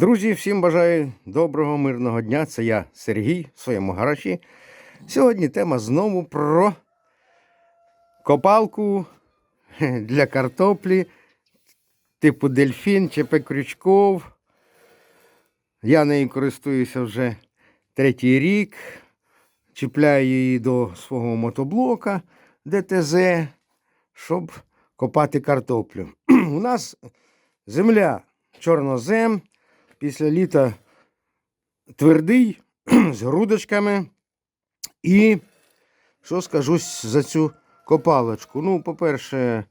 Друзі, всім бажаю доброго мирного дня. Це я Сергій в своєму гаражі. Сьогодні тема знову про копалку для картоплі типу дельфін ЧП Крючков. Я нею користуюся вже третій рік. Чіпляю її до свого мотоблока ДТЗ, щоб копати картоплю. У нас земля чорнозем після літа твердий, з грудочками. І що скажу за цю копалочку? Ну, по-перше,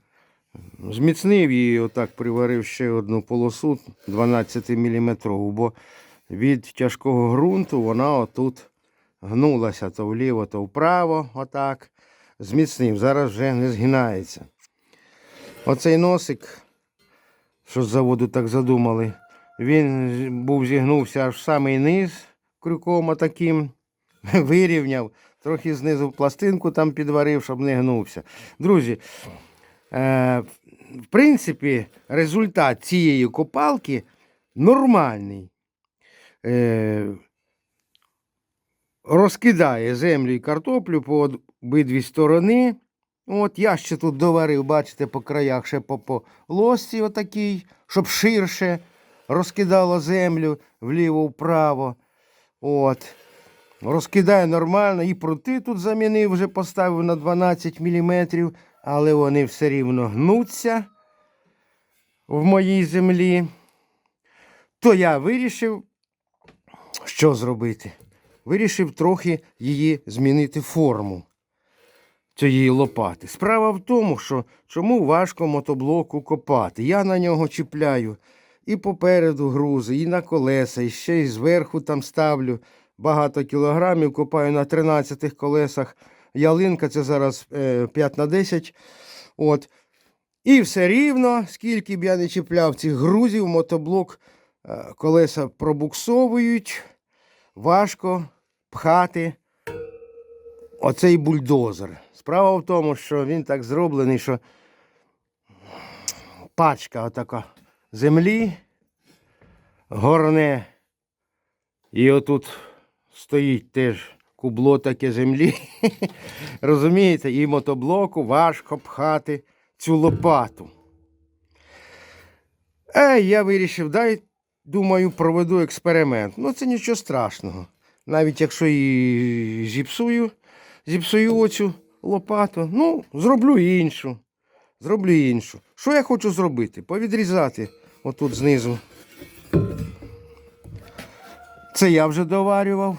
зміцнив її, отак приварив ще одну полосу 12 мм, бо від тяжкого ґрунту вона отут гнулася то вліво, то вправо, отак. Зміцнив. Зараз вже не згинається. Оцей носик, що з заводу так задумали, він був зігнувся аж в самий низ крюком таким, вирівняв, трохи знизу пластинку там підварив, щоб не гнувся. Друзі, е, в принципі, результат цієї копалки нормальний. Е, розкидає землю і картоплю по обидві сторони. От я ще тут доварив, бачите, по краях ще по, по лосці отакій, щоб ширше розкидало землю вліво-вправо. От. Розкидає нормально. І прути тут замінив, вже поставив на 12 мм, але вони все рівно гнуться в моїй землі. То я вирішив, що зробити? Вирішив трохи її змінити форму цієї лопати. Справа в тому, що чому важко мотоблоку копати. Я на нього чіпляю і попереду грузи, і на колеса, і ще й зверху там ставлю багато кілограмів, копаю на 13 колесах. Ялинка це зараз е, 5 на 10. От. І все рівно, скільки б я не чіпляв цих грузів, мотоблок е, колеса пробуксовують, важко пхати оцей бульдозер. Справа в тому, що він так зроблений, що пачка отака землі горне. І отут стоїть теж кубло таке землі. Розумієте, і мотоблоку важко пхати цю лопату. Е, я вирішив, дай, думаю, проведу експеримент. Ну, це нічого страшного. Навіть якщо і зіпсую, зіпсую оцю лопату, ну, зроблю іншу. Зроблю іншу. Що я хочу зробити? Повідрізати отут знизу. Це я вже доварював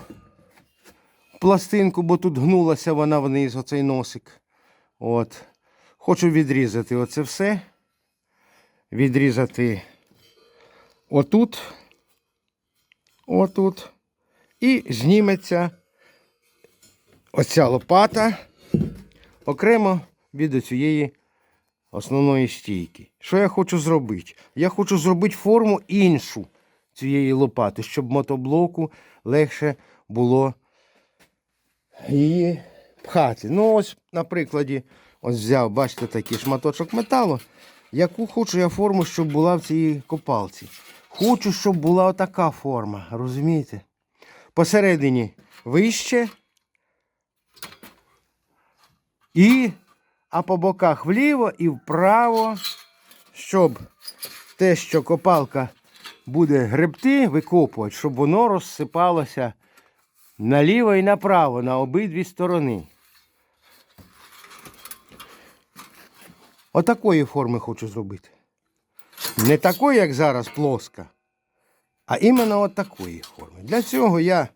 пластинку, бо тут гнулася вона вниз, оцей носик. От. Хочу відрізати оце все. Відрізати отут. Отут. І зніметься оця лопата окремо від цієї основної стійки. Що я хочу зробити? Я хочу зробити форму іншу цієї лопати, щоб мотоблоку легше було її пхати. Ну, ось, на прикладі, ось взяв, бачите, такий шматочок металу. Яку хочу я форму, щоб була в цій копалці. Хочу, щоб була отака форма, розумієте? Посередині вище. І, а по боках вліво і вправо, щоб те, що копалка буде гребти, викопувати, щоб воно розсипалося наліво і направо, на обидві сторони. Отакої форми хочу зробити. Не такої, як зараз, плоска, а іменно от такої форми. Для цього я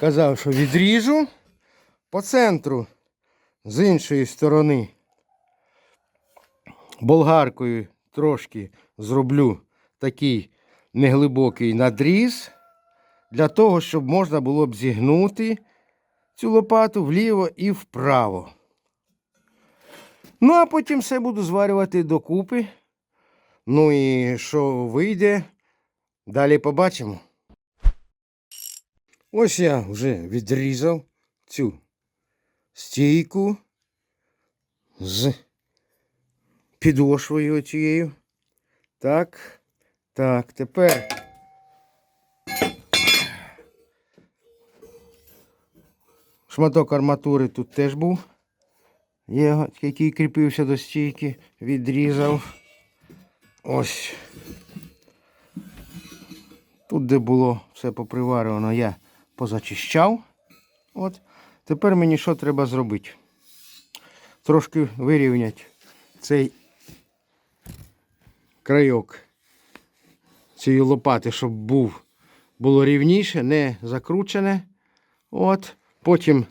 казав, що відріжу по центру з іншої сторони болгаркою трошки зроблю такий неглибокий надріз для того, щоб можна було б зігнути цю лопату вліво і вправо. Ну, а потім все буду зварювати докупи. Ну і що вийде, далі побачимо. Ось я вже відрізав цю стійку з підошвою тією. Так, так, тепер. Шматок арматури тут теж був, Є, який кріпився до стійки, відрізав. Ось. Тут, де було все поприварювано, я позачищав. От. Тепер мені що треба зробити? Трошки вирівняти цей крайок цієї лопати, щоб був, було рівніше, не закручене. От. Потім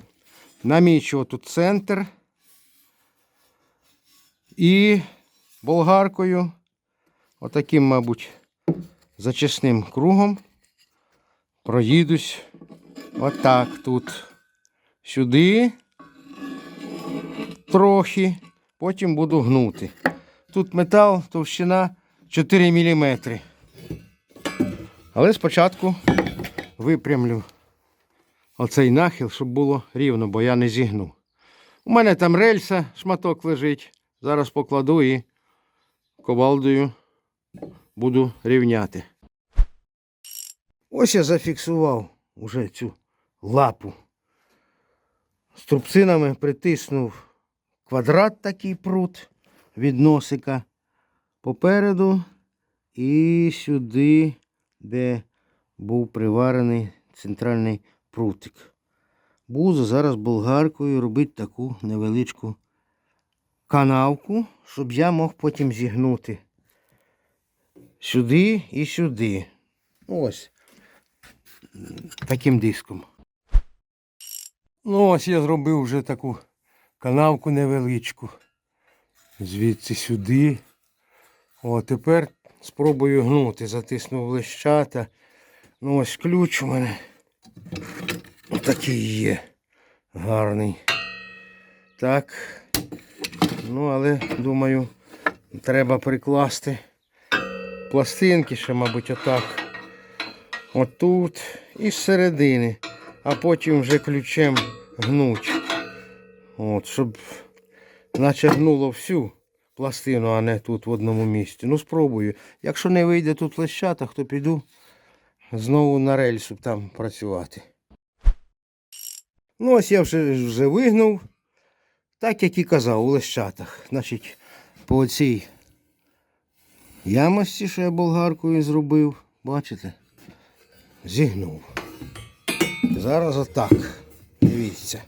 намічу тут центр. І болгаркою, отаким, мабуть, зачисним кругом проїдусь отак тут. Сюди трохи, потім буду гнути. Тут метал, товщина 4 мм. Але спочатку випрямлю оцей нахил, щоб було рівно, бо я не зігну. У мене там рельса, шматок лежить. Зараз покладу і ковалдою буду рівняти. Ось я зафіксував уже цю лапу. Струбцинами притиснув квадрат такий прут від носика попереду і сюди, де був приварений центральний прутик. Буду зараз болгаркою робити таку невеличку канавку, щоб я мог потім зігнути сюди і сюди. Ось таким диском. Ну, ось я зробив вже таку канавку невеличку. Звідси сюди. О, тепер спробую гнути. Затиснув лещата. Ну ось ключ у мене. Отакий є. Гарний. Так. Ну, але думаю, треба прикласти пластинки ще, мабуть, отак. Отут і з середини. А потім вже ключем гнуть. От, щоб наче гнуло всю пластину, а не тут в одному місці. Ну, спробую. Якщо не вийде тут лещатах, то піду знову на рельсу там працювати. Ну, ось я вже, вже вигнув. Так, як і казав, у лещатах. Значить, по цій ямості, що я болгаркою зробив, бачите, зігнув. Зараз отак. Дивіться.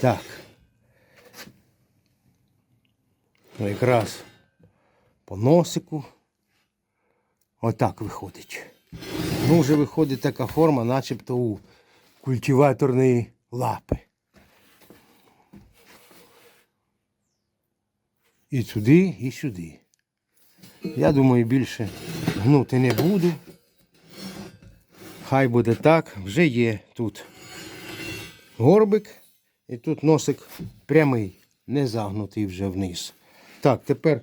Так. Ну, якраз по носику. Отак виходить. Ну, вже виходить така форма, начебто у культиваторної лапи. І сюди, і сюди. Я думаю, більше гнути не буду. Хай буде так, вже є тут горбик і тут носик прямий, не загнутий вже вниз. Так, тепер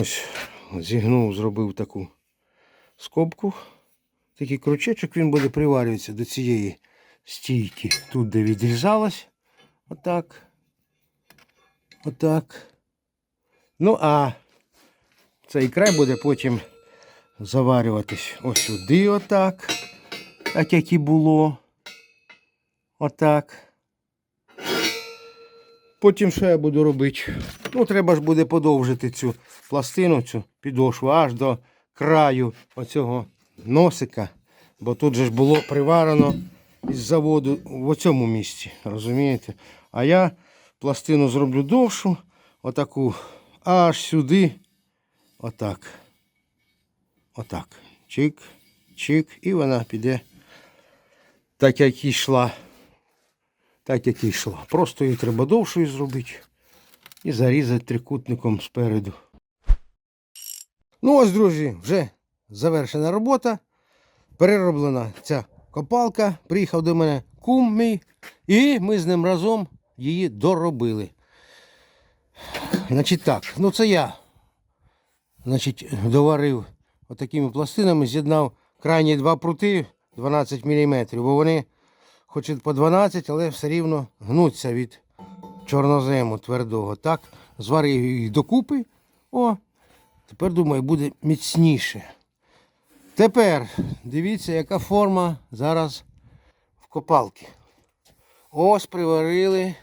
ось зігнув, зробив таку скобку. Такий крючечок він буде приварюватися до цієї стійки. Тут, де відрізалось. Отак. Отак. Ну, а цей край буде потім заварюватись ось сюди, отак. Так як і було. Отак. Потім що я буду робити? Ну, треба ж буде подовжити цю пластину, цю підошву аж до краю оцього носика. Бо тут же ж було приварено із заводу в цьому місці. Розумієте? А я пластину зроблю довшу, отаку, аж сюди. Отак. Отак. Чик, чик, і вона піде так, як і йшла. Так, як і йшла. Просто її треба довшою зробити і зарізати трикутником спереду. Ну ось, друзі, вже завершена робота. Перероблена ця копалка. Приїхав до мене кум мій, і ми з ним разом її доробили. Значить так, ну це я значить, доварив отакими пластинами, з'єднав крайні два прути 12 мм, бо вони хоч і по 12, але все рівно гнуться від чорнозему твердого. Так, зварив їх докупи. О, тепер думаю, буде міцніше. Тепер дивіться, яка форма зараз в копалки. Ось приварили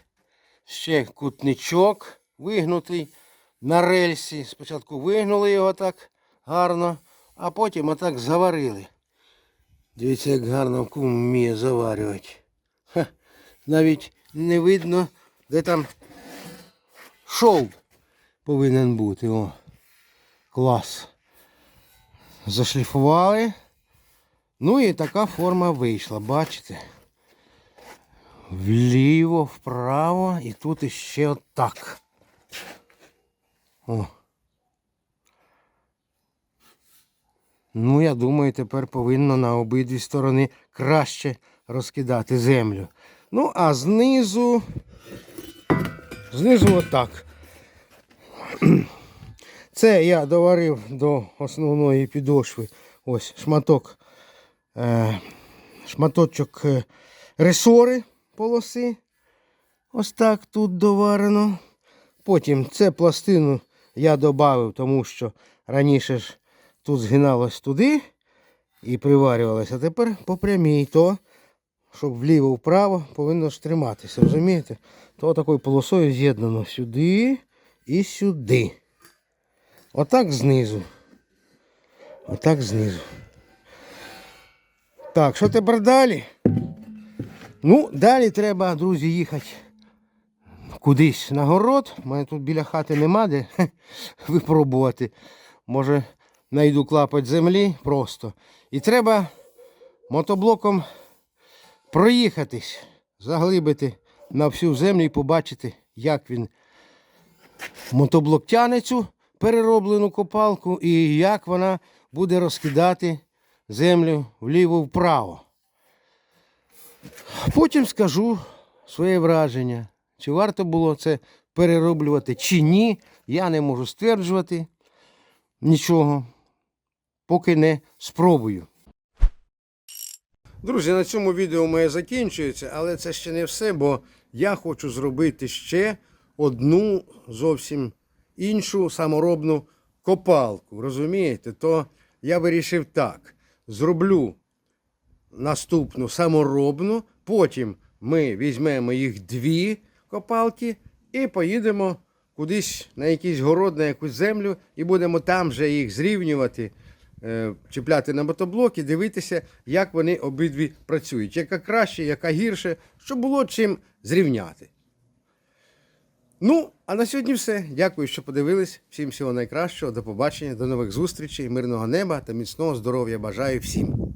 ще кутничок вигнутий на рельсі. Спочатку вигнули його так гарно, а потім отак заварили. Дивіться, як гарно кум вміє заварювати. Ха, навіть не видно, де там шов повинен бути. О, клас. Зашліфували. Ну і така форма вийшла, бачите? Вліво, вправо і тут іще отак. О. Ну, я думаю, тепер повинно на обидві сторони краще розкидати землю. Ну, а знизу. Знизу отак. Це я доварив до основної підошви. Ось шматок, е, шматочок е, ресори полоси. Ось так тут доварено. Потім це пластину я додав, тому що раніше ж тут згиналось туди і приварювалося. А тепер по прямій, то, щоб вліво-вправо повинно ж триматися. Розумієте? То такою полосою з'єднано сюди і сюди. Отак знизу. Отак знизу. Так, що тепер далі? Ну, далі треба, друзі, їхати кудись на город. У мене тут біля хати нема де випробувати. Може, знайду клапоть землі просто. І треба мотоблоком проїхатись, заглибити на всю землю і побачити, як він мотоблок тяне цю перероблену копалку і як вона буде розкидати землю вліво-вправо. Потім скажу своє враження, чи варто було це перероблювати, чи ні. Я не можу стверджувати нічого, поки не спробую. Друзі, на цьому відео моє закінчується, але це ще не все, бо я хочу зробити ще одну зовсім іншу саморобну копалку. Розумієте? То я вирішив так: зроблю наступну саморобну, потім ми візьмемо їх дві копалки і поїдемо кудись на якийсь город, на якусь землю, і будемо там вже їх зрівнювати, чіпляти на мотоблок і дивитися, як вони обидві працюють. Яка краще, яка гірше, щоб було чим зрівняти. Ну, а на сьогодні все. Дякую, що подивились. Всім всього найкращого. До побачення, до нових зустрічей, мирного неба та міцного здоров'я. Бажаю всім.